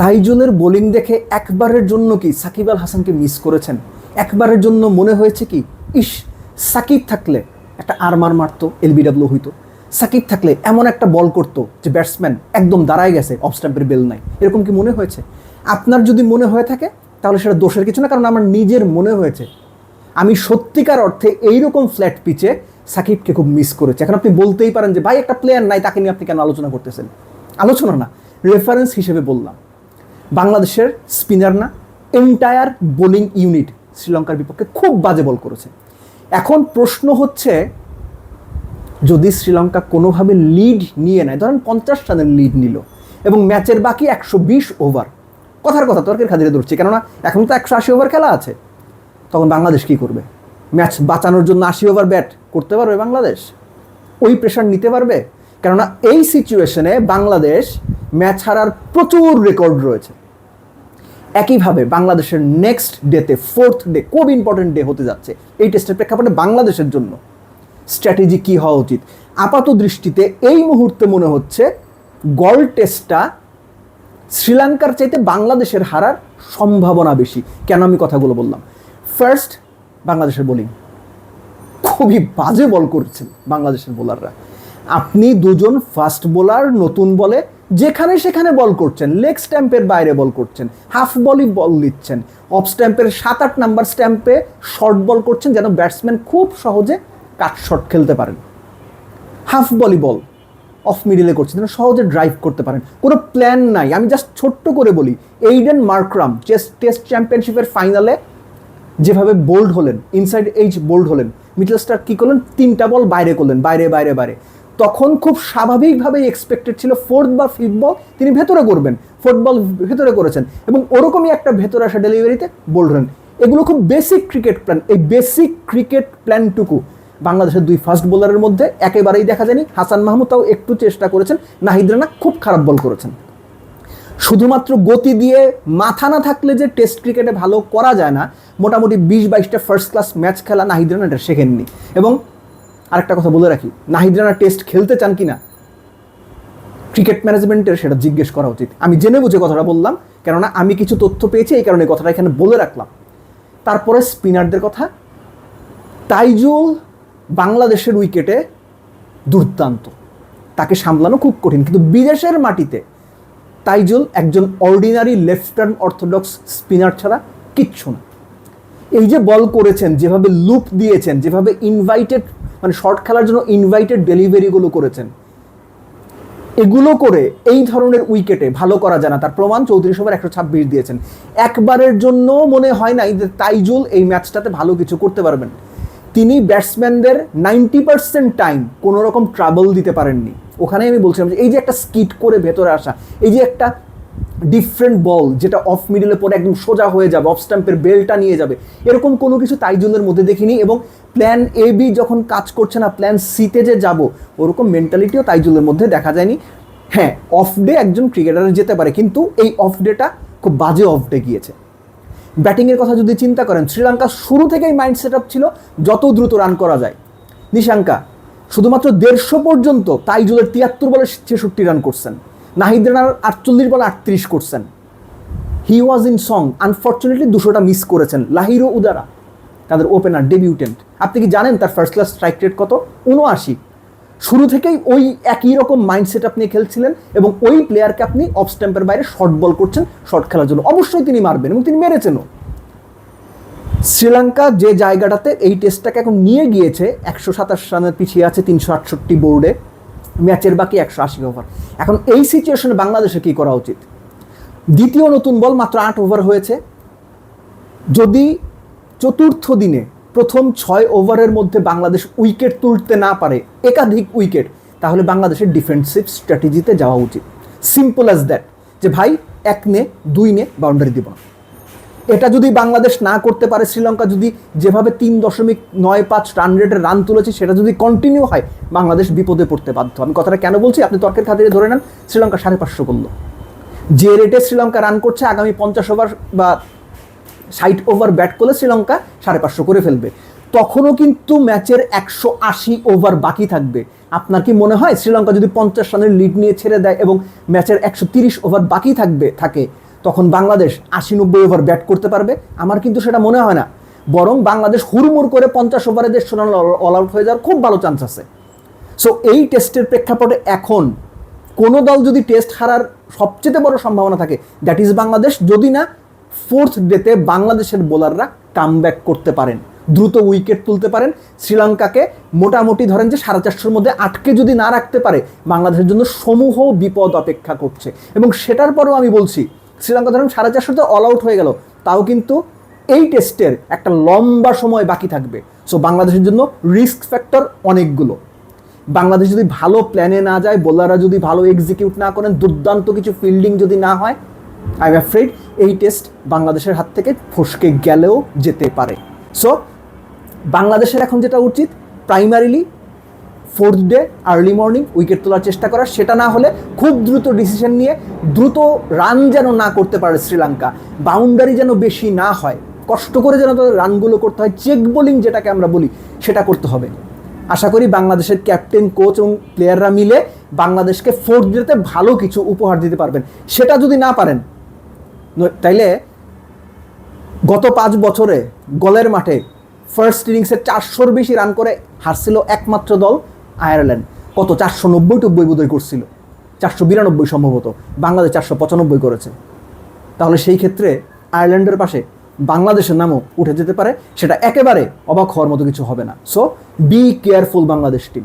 তাইজুলের bowling দেখে একবারের জন্য কি সাকিব আল হাসানকে মিস করেছেন? একবারের জন্য মনে হয়েছে কি, ইস, সাকিব থাকলে একটা আরমার মারতো, এলবিডাব্লিউ হইতো। সাকিব থাকলে এমন একটা বল করতো যে ব্যাটসম্যান একদম দাঁড়ায় গেছে অফ স্ট্যাম্পের বেল নাই। এরকম কি মনে হয়েছে? আপনার যদি মনে হয়ে থাকে, তাহলে সেটা দোষের কিছু না, কারণ আমার নিজের মনে হয়েছে। আমি সত্যিকার অর্থে এইরকম ফ্ল্যাট পিচে সাকিবকে খুব মিস করেছে। এখন আপনি বলতেই পারেন যে, ভাই, একটা প্লেয়ার নাই, তাকে নিয়ে আপনি কেন আলোচনা করতেছেন? আলোচনা না রেফারেন্স হিসেবে বললাম। বাংলাদেশের স্পিনার না এন্টায়ার বোলিং ইউনিট শ্রীলঙ্কার বিপক্ষে খুব বাজে বল করেছে। এখন প্রশ্ন হচ্ছে, যদি শ্রীলঙ্কা কোনোভাবে লিড নিয়ে নেয়, ধরেন পঞ্চাশ রানের লিড নিল এবং ম্যাচের বাকি একশো বিশ ওভার কথার কথা তর্কের খাদিরে ধরছে, কেননা এখন তো একশো আশি ওভার খেলা আছে। তখন বাংলাদেশ কি করবে? ম্যাচ বাঁচানোর জন্য আশি ওভার ব্যাট করতে পারবে বাংলাদেশ? ওই প্রেশার নিতে পারবে? কেননা এই সিচুয়েশনে বাংলাদেশ ম্যাচ হারার প্রচুর রেকর্ড রয়েছে। একইভাবে বাংলাদেশের নেক্সট ডেতে ফোর্থ ডে খুব ইম্পর্টেন্ট ডে হতে যাচ্ছে। এই টেস্টের প্রেক্ষাপটে বাংলাদেশের জন্য। স্ট্র্যাটেজি কি হওয়া উচিত? আপাত দৃষ্টিতে এই মুহূর্তে মনে হচ্ছে গল টেস্টটা শ্রীলঙ্কার চাইতে বাংলাদেশের হারার সম্ভাবনা বেশি। কেন আমি কথাগুলো বললাম? ফার্স্ট বাংলাদেশের বোলিং খুবই বাজে বল করছেন বাংলাদেশের বোলাররা আপনি দুজন ফাস্ট বোলার নতুন বলে যেখানে সেখানে বল করছেন লেগ স্ট্যাম্পের বাইরে বল করছেন হাফ বলই বল দিচ্ছেন অফ স্ট্যাম্পের সাত আট নাম্বার স্ট্যাম্পে শর্ট বল করছেন যেন ব্যাটসম্যান খুব সহজে কাট শট খেলতে পারেন। হাফ বলি বল অফ মিডিলে করছেন যেন সহজে ড্রাইভ করতে পারেন। কোনো প্ল্যান নাই। আমি জাস্ট ছোট্ট করে বলি এইডেন মার্করাম টেস্ট টেস্ট চ্যাম্পিয়নশিপের ফাইনালে যেভাবে বোল্ড হলেন ইনসাইড এইচ বোল্ড হলেন মিডল স্টার কী করলেন? তিনটা বল বাইরে করলেন, বাইরে বাইরে বাইরে। তখন খুব স্বাভাবিকভাবেই এক্সপেক্টেড ছিল ফোর্থ বা ফিফথ বল তিনি ভেতরে করবেন ফোর্থ বল ভেতরে করেছেন এবং ওরকমই একটা ভেতরে আসা ডেলিভারিতে বোল্ড এগুলো খুব বেসিক ক্রিকেট প্ল্যান এই বেসিক ক্রিকেট প্ল্যানটুকু বাংলাদেশের দুই ফাস্ট বোলারের মধ্যে একেবারেই দেখা যায়নি। হাসান মাহমুদ তাও একটু চেষ্টা করেছেন, নাহিদ রানা খুব খারাপ বল করেছেন। শুধুমাত্র গতি দিয়ে মাথা না থাকলে যে টেস্ট ক্রিকেটে ভালো করা যায় না, মোটামুটি বিশ বাইশটা ফার্স্ট ক্লাস ম্যাচ খেলা নাহিদ রানা এটা শেখেননি। এবং আরেকটা কথা বলে রাখি নাহিদ রানা টেস্ট খেলতে চান কি না ক্রিকেট ম্যানেজমেন্টের সেটা জিজ্ঞেস করা উচিত। আমি জেনে বুঝে কথাটা বললাম, কেননা আমি কিছু তথ্য পেয়েছি, এই কারণে কথাটা এখানে বলে রাখলাম। তারপরে স্পিনারদের কথা, তাইজুল বাংলাদেশের উইকেটে দুর্দান্ত। তাকে সামলানো খুব কঠিন, কিন্তু বিদেশের মাটিতে তাইজুল একজন অর্ডিনারি লেফট অর্থোডক্স স্পিনার ছাড়া কিচ্ছু না। এই যে বল করেছেন, যেভাবে লুপ দিয়েছেন, যেভাবে ইনভাইটেড মানে শর্ট খেলার জন্য ইনভাইটেড ডেলিভারিগুলো করেছেন, এগুলো করে এই ধরনের উইকেটে ভালো করা যায় না। তার প্রমাণ চৌত্রিশ ওভার একশো ছাব্বিশ দিয়েছেন। একবারের জন্য মনে হয় নাই যে তাইজুল এই ম্যাচটাতে ভালো কিছু করতে পারবেন। তিনি ব্যাটসম্যানদের নাইনটি পার্সেন্ট টাইম কোনো রকম ট্রাবল দিতে পারেননি। ওখানে আমি বলছিলাম যে এই যে একটা স্কিট করে ভেতরে আসা, এই যে একটা ডিফারেন্ট বল যেটা অফ মিডলে পরে একদম সোজা হয়ে যাবে অফ স্ট্যাম্পের বেলটা নিয়ে যাবে। এরকম কোনো কিছু তাইজুলের মধ্যে দেখিনি এবং প্ল্যান এ বি যখন কাজ করছে না প্ল্যান সিতে যে যাব, ওরকম মেন্টালিটিও তাইজুলের মধ্যে দেখা যায়নি। হ্যাঁ অফ ডে একজন ক্রিকেটার যেতে পারে, কিন্তু এই অফ ডেটা খুব বাজে অফ ডে গিয়েছে। ব্যাটিংয়ের কথা যদি চিন্তা করেন, শ্রীলঙ্কা শুরু থেকেই মাইন্ড সেট আপ ছিল, যত দ্রুত রান করা যায়। নিশাঙ্কা, শুধুমাত্র দেড়শো পর্যন্ত তাইজুলের তিয়াত্তর বলে ছেষট্টি রান করছেন। নাহিদ রানার আটচল্লিশ বলে আটত্রিশ করছেন। He was in song unfortunately দুশোটা miss করেছেন, লাহিরো উদারা, তাদের ওপেনার ডেবিউটেন্ট আপনি কি জানেন তার ফার্স্ট ক্লাস স্ট্রাইক রেট কত? উনআশি শুরু থেকেই ওই একই রকম মাইন্ডসেট আপনি খেলছিলেন এবং ওই প্লেয়ারকে আপনি অফ স্ট্যাম্পের বাইরে শর্ট বল করছেন শর্ট খেলার জন্য। অবশ্যই তিনি মারবেন এবং তিনি মেরেছেনও। শ্রীলঙ্কা যে জায়গাটাতে এই টেস্টটাকে এখন নিয়ে গিয়েছে, একশো সাতাশ রানের পিছিয়ে আছে তিনশো আটষট্টি বোর্ডে ম্যাচের বাকি একশো আশি ওভার এখন এই সিচুয়েশনে বাংলাদেশে কী করা উচিত? দ্বিতীয় নতুন বল মাত্র আট ওভার হয়েছে। যদি চতুর্থ দিনে প্রথম ছয় ওভারের মধ্যে বাংলাদেশ উইকেট তুলতে না পারে, একাধিক উইকেট, তাহলে বাংলাদেশের ডিফেন্সিভ স্ট্র্যাটেজিতে যাওয়া উচিত। সিম্পল অ্যাজ দ্যাট যে ভাই, এক নে, দুই নে বাউন্ডারি দিব। না এটা যদি বাংলাদেশ না করতে পারে, শ্রীলঙ্কা যদি যেভাবে তিন দশমিক নয় পাঁচ রান রেটের রান তুলেছে, সেটা যদি কন্টিনিউ হয়, বাংলাদেশ বিপদে পড়তে বাধ্য। আমি কথাটা কেন বলছি? আপনি তর্কের খাতিরে ধরে নেন, শ্রীলঙ্কা সাড়ে পাঁচশো করল। যে রেটে শ্রীলঙ্কা রান করছে, আগামী পঞ্চাশ ওভার বা ষাট ওভার ব্যাট করলে শ্রীলঙ্কা সাড়ে পাঁচশো করে ফেলবে। তখনও কিন্তু ম্যাচের একশো আশি ওভার বাকি থাকবে। আপনার কি মনে হয়, শ্রীলঙ্কা যদি পঞ্চাশ রানের লিড নিয়ে ছেড়ে দেয় এবং ম্যাচের একশো তিরিশ ওভার বাকি থাকবে, থাকে তখন বাংলাদেশ আশি নব্বই ওভার ব্যাট করতে পারবে। আমার কিন্তু সেটা মনে হয় না। বরং বাংলাদেশ হুড়মুড় করে পঞ্চাশ ওভারে রান অল আউট হয়ে যাওয়ার খুব ভালো চান্স আছে। সো এই টেস্টের প্রেক্ষাপটে এখন কোনো দল যদি টেস্ট হারার সবচেয়ে বড় সম্ভাবনা থাকে দ্যাট ইজ বাংলাদেশ। যদি না ফোর্থ ডেতে বাংলাদেশের বোলাররা কাম করতে পারেন। দ্রুত উইকেট তুলতে পারেন। শ্রীলঙ্কাকে মোটামুটি ধরেন যে সাড়ে চারশোর মধ্যে আটকে যদি না রাখতে পারে, বাংলাদেশের জন্য সমূহ বিপদ অপেক্ষা করছে। এবং সেটার পরেও আমি বলছি শ্রীলঙ্কা ধরেন সাড়ে চারশোতে অল আউট হয়ে গেল। তাও কিন্তু এই টেস্টের একটা লম্বা সময় বাকি থাকবে। সো বাংলাদেশের জন্য রিস্ক ফ্যাক্টর অনেকগুলো। বাংলাদেশ যদি ভালো প্ল্যানে না যায় বোলাররা যদি ভালো এক্সিকিউট না করেন, দুর্দান্ত কিছু ফিল্ডিং যদি না হয় আই এম অ্যাফ্রেড এই টেস্ট বাংলাদেশের হাত থেকে ফসকে গেলেও যেতে পারে। সো বাংলাদেশের এখন যেটা উচিত primarily fourth day, early morning, wicket তোলার চেষ্টা করা। সেটা না হলে খুব দ্রুত ডিসিশন নিয়ে দ্রুত রান যেন না করতে পারে শ্রীলঙ্কা। বাউন্ডারি যেন বেশি না হয়। কষ্ট করে যেন তাদের রানগুলো করতে হয়। চেক বোলিং যেটাকে আমরা বলি, সেটা করতে হবে। আশা করি বাংলাদেশের ক্যাপ্টেন, কোচ এবং প্লেয়াররা মিলে বাংলাদেশকে ফোর্থ ডেতে ভালো কিছু উপহার দিতে পারবেন। সেটা যদি না পারেন তাইলে গত পাঁচ বছরে গলের মাঠে ফার্স্ট ইনিংসে চারশোর বেশি রান করে হারছিল একমাত্র দল আয়ারল্যান্ড। কত? চারশো নব্বই টব্বই বোধহয় করছিল। চারশো বিরানব্বই সম্ভবত। বাংলাদেশ চারশো পঁচানব্বই করেছে। তাহলে সেই ক্ষেত্রে আয়ারল্যান্ডের পাশে বাংলাদেশের নামও উঠে যেতে পারে। সেটা একেবারে অবাক হওয়ার মতো কিছু হবে না। So be careful Bangladesh team